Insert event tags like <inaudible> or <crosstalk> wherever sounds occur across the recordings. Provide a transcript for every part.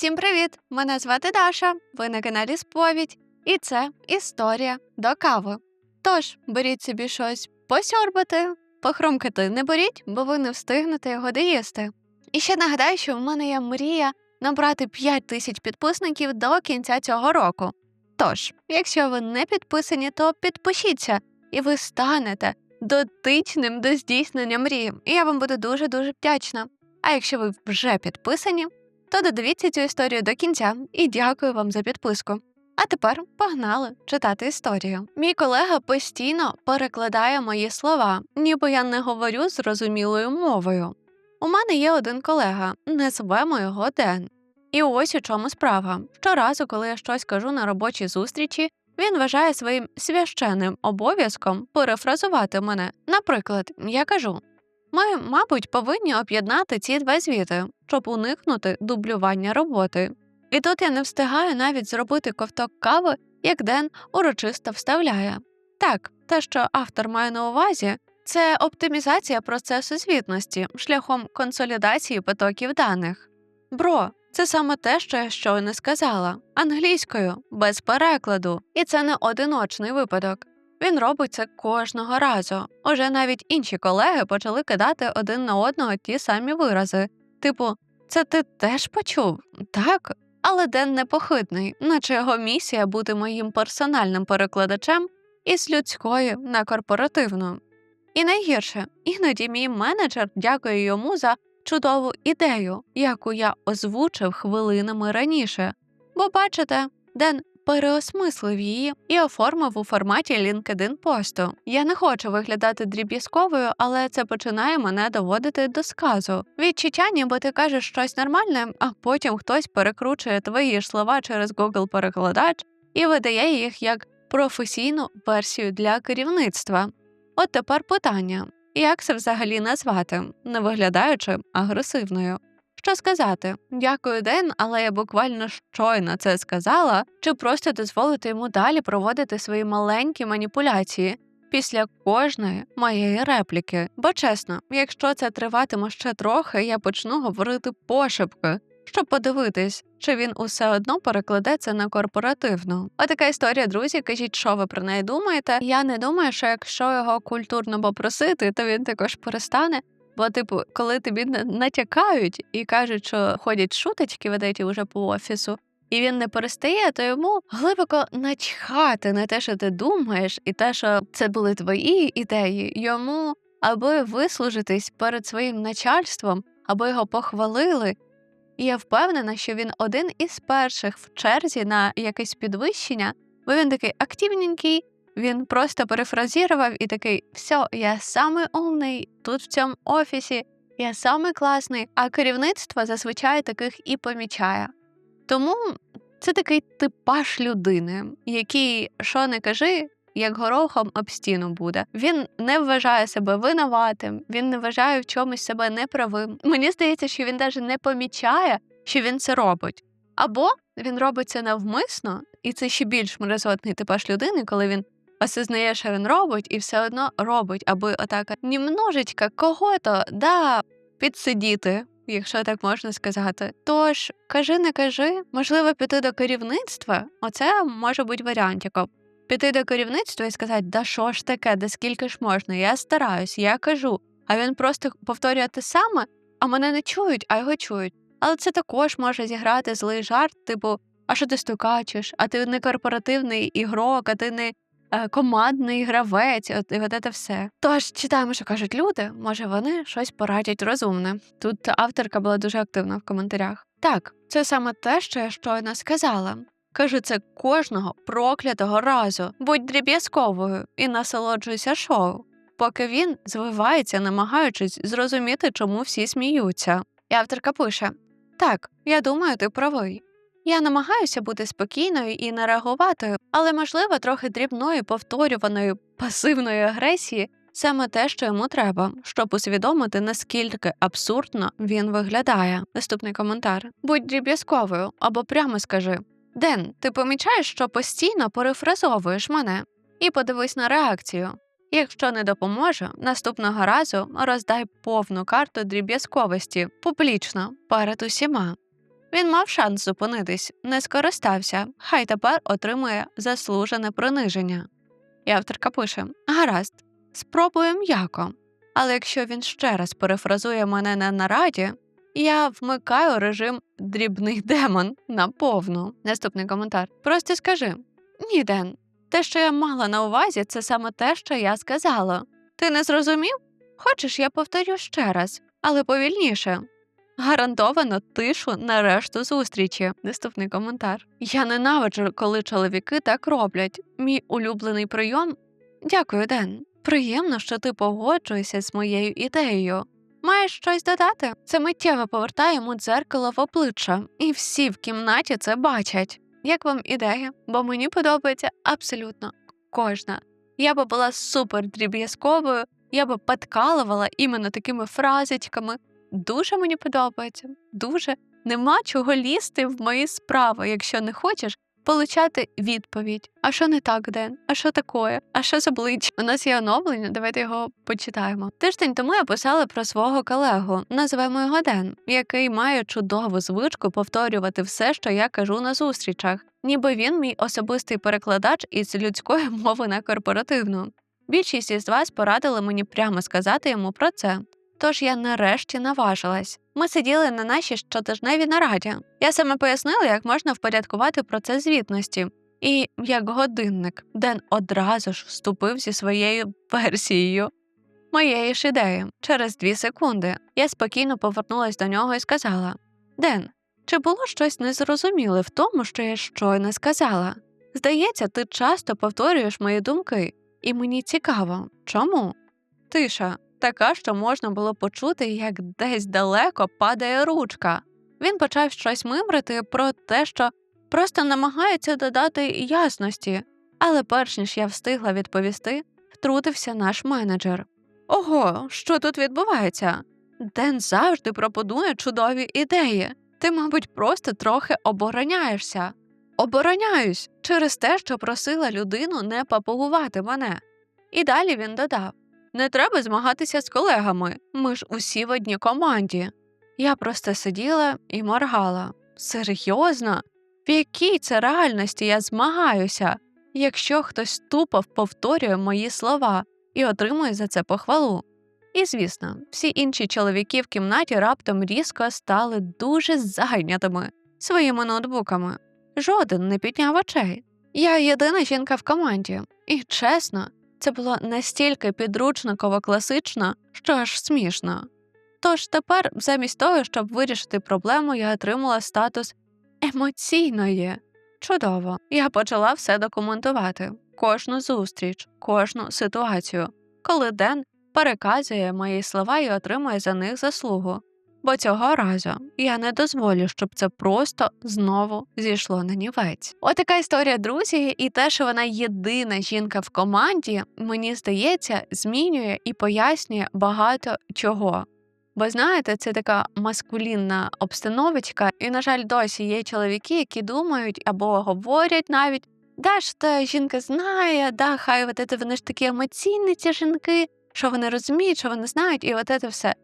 Всім привіт! Мене звати Даша. Ви на каналі Сповідь, і це історія до кави. Тож беріть собі щось посьорбати, похрумкати не беріть, бо ви не встигнете його доїсти. І ще нагадаю, що в мене є мрія набрати 5 тисяч підписників до кінця цього року. Тож, якщо ви не підписані, то підпишіться, і ви станете дотичним до здійснення мрії. І я вам буду дуже дуже вдячна. А якщо ви вже підписані, то додивіться цю історію до кінця і дякую вам за підписку. А тепер погнали читати історію. Мій колега постійно перекладає мої слова, ніби я не говорю зрозумілою мовою. У мене є один колега, назвемо його Ден. І ось у чому справа. Щоразу, коли я щось кажу на робочій зустрічі, він вважає своїм священним обов'язком перефразувати мене. Наприклад, я кажу: ми, мабуть, повинні об'єднати ці два звіти, щоб уникнути дублювання роботи. І тут я не встигаю навіть зробити ковток кави, як Ден урочисто вставляє. Так, те, що автор має на увазі, це оптимізація процесу звітності шляхом консолідації потоків даних. Бро, це саме те, що я щойно сказала, англійською, без перекладу. І це не одиночний випадок. Він робить це кожного разу. Уже навіть інші колеги почали кидати один на одного ті самі вирази. Типу, це ти теж почув? Так. Але Ден непохитний, наче його місія бути моїм персональним перекладачем із людської на корпоративну. І найгірше, іноді мій менеджер дякує йому за чудову ідею, яку я озвучив хвилинами раніше. Бо бачите, Ден переосмислив її і оформив у форматі LinkedIn посту. Я не хочу виглядати дріб'язковою, але це починає мене доводити до сказу. Відчуття, ніби ти кажеш щось нормальне, а потім хтось перекручує твої слова через Google перекладач і видає їх як професійну версію для керівництва. От тепер питання: як це взагалі назвати, не виглядаючи агресивною? Що сказати? Дякую, Ден, але я буквально щойно це сказала, чи просто дозволити йому далі проводити свої маленькі маніпуляції після кожної моєї репліки. Бо чесно, якщо це триватиме ще трохи, я почну говорити пошепки, щоб подивитись, чи він усе одно перекладе це на корпоративну. Отака історія, друзі. Кажіть, що ви про неї думаєте? Я не думаю, що якщо його культурно попросити, то він також перестане. Бо, типу, коли тобі натякають і кажуть, що ходять шуточки ведеті уже по офісу, і він не перестає, то йому глибоко начхати на те, що ти думаєш, і те, що це були твої ідеї, йому аби вислужитись перед своїм начальством, аби його похвалили. І я впевнена, що він один із перших в черзі на якесь підвищення, бо він такий активненький, він просто перефразірував і такий: все, я самий умний тут в цьому офісі, я самий класний, а керівництво зазвичай таких і помічає. Тому це такий типаж людини, який, що не кажи, як горохом об стіну буде. Він не вважає себе винуватим, він не вважає в чомусь себе неправим. Мені здається, що він навіть не помічає, що він це робить. Або він робить це навмисно, і це ще більш мерзотний типаж людини, коли він осознає, що він робить, і все одно робить, аби отак німножечка кого-то да підсидіти. Якщо так можна сказати, тож кажи, не кажи, можливо, піти до керівництва. Оце може бути варіантиком. Піти до керівництва і сказати, да що ж таке, да скільки ж можна, я стараюсь, я кажу. А він просто повторює те саме, а мене не чують, а його чують. Але це також може зіграти злий жарт, типу, а що ти стукачиш? А ти не корпоративний ігрок, а ти не командний гравець, от, і от це все. Тож читаємо, що кажуть люди. Може, вони щось порадять розумне. Тут авторка була дуже активна в коментарях. Так, це саме те, що я щойно сказала. Кажу це кожного проклятого разу. Будь дріб'язковою і насолоджуйся шоу, поки він звивається, намагаючись зрозуміти, чому всі сміються. І авторка пише: Так, я думаю, ти правий. Я намагаюся бути спокійною і не реагувати, але, можливо, трохи дрібної повторюваної пасивної агресії саме те, що йому треба, щоб усвідомити, наскільки абсурдно він виглядає. Наступний коментар: будь дріб'язковою або прямо скажи: Ден, ти помічаєш, що постійно перефразовуєш мене, і подивись на реакцію. Якщо не допоможе, наступного разу роздай повну карту дріб'язковості публічно перед усіма. Він мав шанс зупинитись, не скористався, хай тепер отримує заслужене приниження. І авторка пише: Гаразд, спробую м'яко. Але якщо він ще раз перефразує мене на нараді, я вмикаю режим дрібний демон на повну. Наступний коментар. Просто скажи: ні, Ден, те, що я мала на увазі, це саме те, що я сказала. Ти не зрозумів? Хочеш, я повторю ще раз, але повільніше. Гарантовано тишу на решту зустрічі. Наступний коментар. Я ненавиджу, коли чоловіки так роблять. Мій улюблений прийом. Дякую, Ден. Приємно, що ти погоджуєшся з моєю ідеєю. Маєш щось додати? Це миттєво повертає йому дзеркало в обличчя, і всі в кімнаті це бачать. Як вам ідея? Бо мені подобається абсолютно кожна. Я би була супер дріб'язковою, я би подкалувала іменно такими фразочками. Дуже мені подобається. Дуже нема чого лізти в мої справи, якщо не хочеш. Получати відповідь. А що не так, Ден? А що таке? А що за обличчя? У нас є оновлення, давайте його почитаємо. Тиждень тому я писала про свого колегу, називаємо його Ден, який має чудову звичку повторювати все, що я кажу на зустрічах, ніби він мій особистий перекладач із людської <laughs> мови на корпоративну. Більшість із вас порадили мені прямо сказати йому про це. Тож я нарешті наважилась. Ми сиділи на нашій щотижневій нараді. Я саме пояснила, як можна впорядкувати процес звітності. І як годинник, Ден одразу ж вступив зі своєю версією моєї ж ідеї. Через дві секунди я спокійно повернулась до нього і сказала: Ден, чи було щось незрозуміле в тому, що я щойно сказала? Здається, ти часто повторюєш мої думки, і мені цікаво, чому? Тиша, така, що можна було почути, як десь далеко падає ручка. Він почав щось мимрити про те, що просто намагається додати ясності, але перш ніж я встигла відповісти, втрутився наш менеджер. Ого, що тут відбувається? Ден завжди пропонує чудові ідеї. Ти, мабуть, просто трохи обороняєшся. Обороняюсь через те, що просила людину не папугувати мене. І далі він додав не треба змагатися з колегами, ми ж усі в одній команді. Я просто сиділа і моргала. Серйозно? В якій це реальності я змагаюся, якщо хтось тупо повторює мої слова і отримує за це похвалу? І звісно, всі інші чоловіки в кімнаті раптом різко стали дуже зайнятими своїми ноутбуками. Жоден не підняв очей. Я єдина жінка в команді, і чесно, це було настільки підручниково класично, що аж смішно. Тож тепер, замість того, щоб вирішити проблему, я отримала статус емоційної. Чудово, я почала все документувати, кожну зустріч, кожну ситуацію, коли Ден переказує мої слова і отримує за них заслугу. Бо цього разу я не дозволю, щоб це просто знову зійшло на нівець. Отака історія, друзі, і те, що вона єдина жінка в команді, мені здається, змінює і пояснює багато чого. Бо знаєте, це така маскулінна обстановочка, і, на жаль, досі є чоловіки, які думають або говорять навіть, да ж та жінка знає, да, хай от це вони ж такі емоційні, ці жінки, що вони розуміють, що вони знають, і от це все.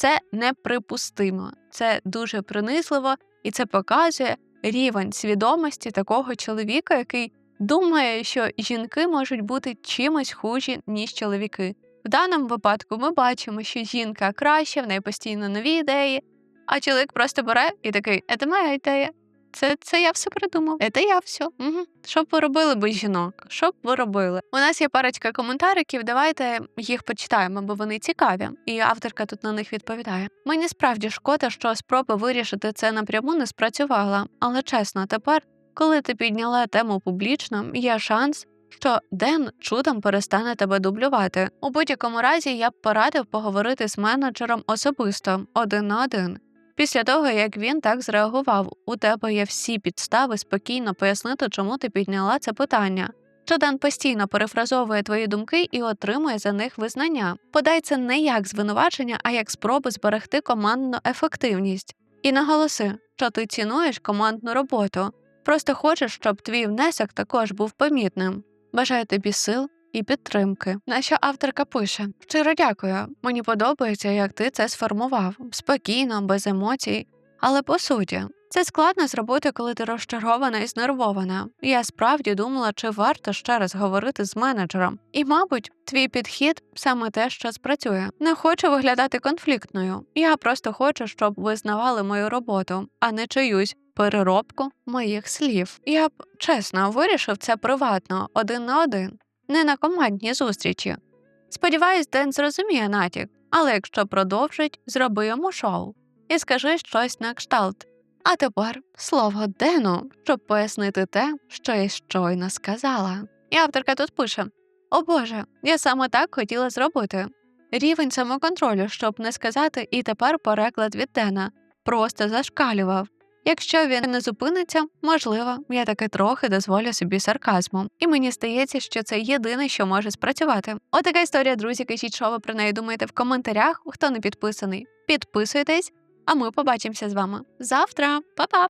Це неприпустимо, це дуже принизливо, і це показує рівень свідомості такого чоловіка, який думає, що жінки можуть бути чимось хужі, ніж чоловіки. В даному випадку ми бачимо, що жінка краща, в неї постійно нові ідеї, а чоловік просто бере і такий, це моя ідея. Це це я все придумав. Це я все. Угу. Що б ви робили без жінок? Що б ви робили? У нас є парочка коментариків. Давайте їх почитаємо, бо вони цікаві, і авторка тут на них відповідає. Мені справді шкода, що спроба вирішити це напряму не спрацювала, але чесно, тепер, коли ти підняла тему публічно, є шанс. Що Ден чудом перестане тебе дублювати. У будь-якому разі я б порадив поговорити з менеджером особисто один на один. Після того, як він так зреагував, у тебе є всі підстави спокійно пояснити, чому ти підняла це питання. Джодан постійно перефразовує твої думки і отримує за них визнання. Подай це не як звинувачення, а як спроби зберегти командну ефективність. І наголоси, що ти цінуєш командну роботу. Просто хочеш, щоб твій внесок також був помітним. Бажаю тобі сил і підтримки. Наша авторка пише: щиро дякую. Мені подобається, як ти це сформував спокійно, без емоцій. Але по суті, Це складно зробити, коли ти розчарована і знервована. Я справді думала, чи варто ще раз говорити з менеджером. І, мабуть, твій підхід саме те, що спрацює. Не хочу виглядати конфліктною. Я просто хочу, щоб визнавали мою роботу, а не чиюсь переробку моїх слів. Я б чесно вирішив це приватно, один на один, не на командній зустрічі. Сподіваюсь, Ден зрозуміє натяк, але якщо продовжить, зроби йому шоу і скажи щось на кшталт. А тепер слово Дену, щоб пояснити те, що я щойно сказала. І авторка тут пише: О Боже, я саме так хотіла зробити. Рівень самоконтролю, щоб не сказати, і тепер переклад від Дена просто зашкалював. Якщо він не зупиниться, можливо, я таки трохи дозволю собі сарказму. І мені здається, що це єдине, що може спрацювати. Отака історія, друзі. Кажіть, що ви про неї думаєте в коментарях. Хто не підписаний, підписуйтесь, а ми побачимося з вами завтра. Па-па!